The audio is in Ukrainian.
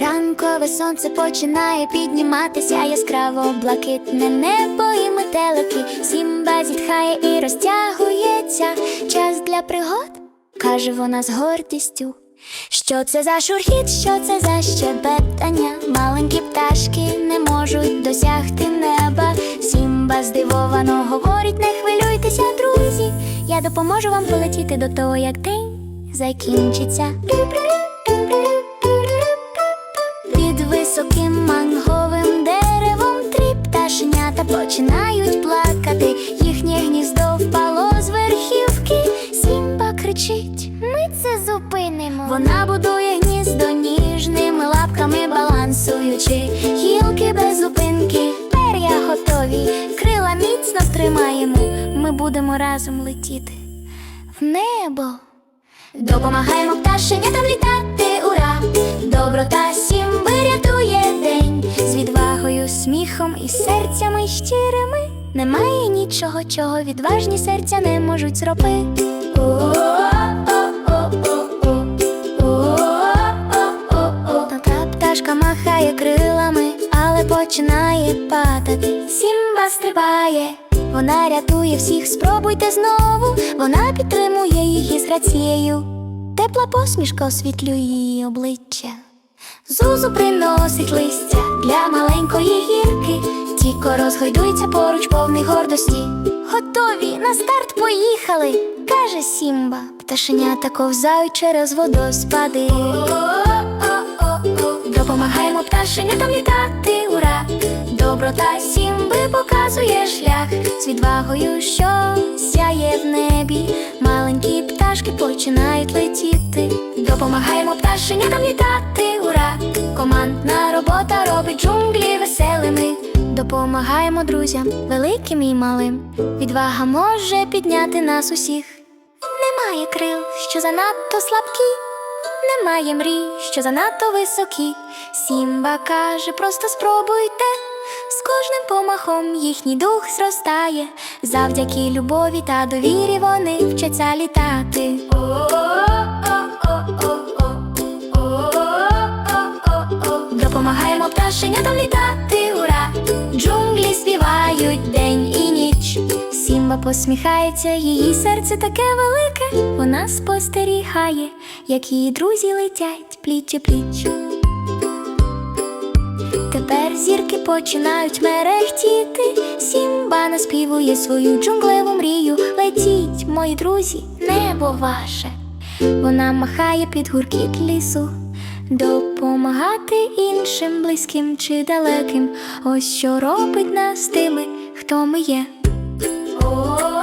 ранкове сонце починає підніматися яскраво блакитне небо і метелики. Сімба зітхає і розтягується. Час для пригод, каже вона з гордістю. Що це за шурхіт, що це за щебетання? Маленькі пташки не можуть досягти неба. Сімба здивовано говорить, не хвилюйтеся, друзі. Я допоможу вам полетіти до того, як день закінчиться. Балансуючи гілки без зупинки. Пер'я готові, крила міцно тримаємо. Ми будемо разом летіти в небо. Допомагаємо пташенятам літати, ура! Доброта сімби рятує день з відвагою, сміхом і серцями щирими. Немає нічого, чого відважні серця не можуть зробити. Пташка махає крилами, але починає падати. Сімба стрибає, вона рятує всіх, спробуйте знову. Вона підтримує її з грацією. Тепла посмішка освітлює її обличчя. Зузу приносить листя для маленької гірки. Тіко розгойдується поруч повний гордості. Готові на старт поїхали, каже Сімба. Пташенята ковзають через водоспади. Допомагаємо пташенятам літати, ура! Доброта сімби показує шлях з відвагою, що сяє в небі. Маленькі пташки починають летіти. Допомагаємо пташенятам літати, ура! Командна робота робить джунглі веселими. Допомагаємо друзям, великим і малим. Відвага може підняти нас усіх. Немає крил, що занадто слабкі. Немає мрій, що занадто високі. Сімба каже, просто спробуйте. З кожним помахом їхній дух зростає. Завдяки любові та довірі вони вчаться літати. Допомагаємо пташенятам літати, ура! Джунглі співають день. Сімба посміхається, її серце таке велике. Вона спостерігає, як її друзі летять пліч пліч. Тепер зірки починають мерехтіти. Сімба наспівує свою джунглеву мрію. Летіть, мої друзі, небо ваше. Вона махає під гуркіт лісу. Допомагати іншим близьким чи далеким. Ось що робить нас тими, хто ми є. Oh.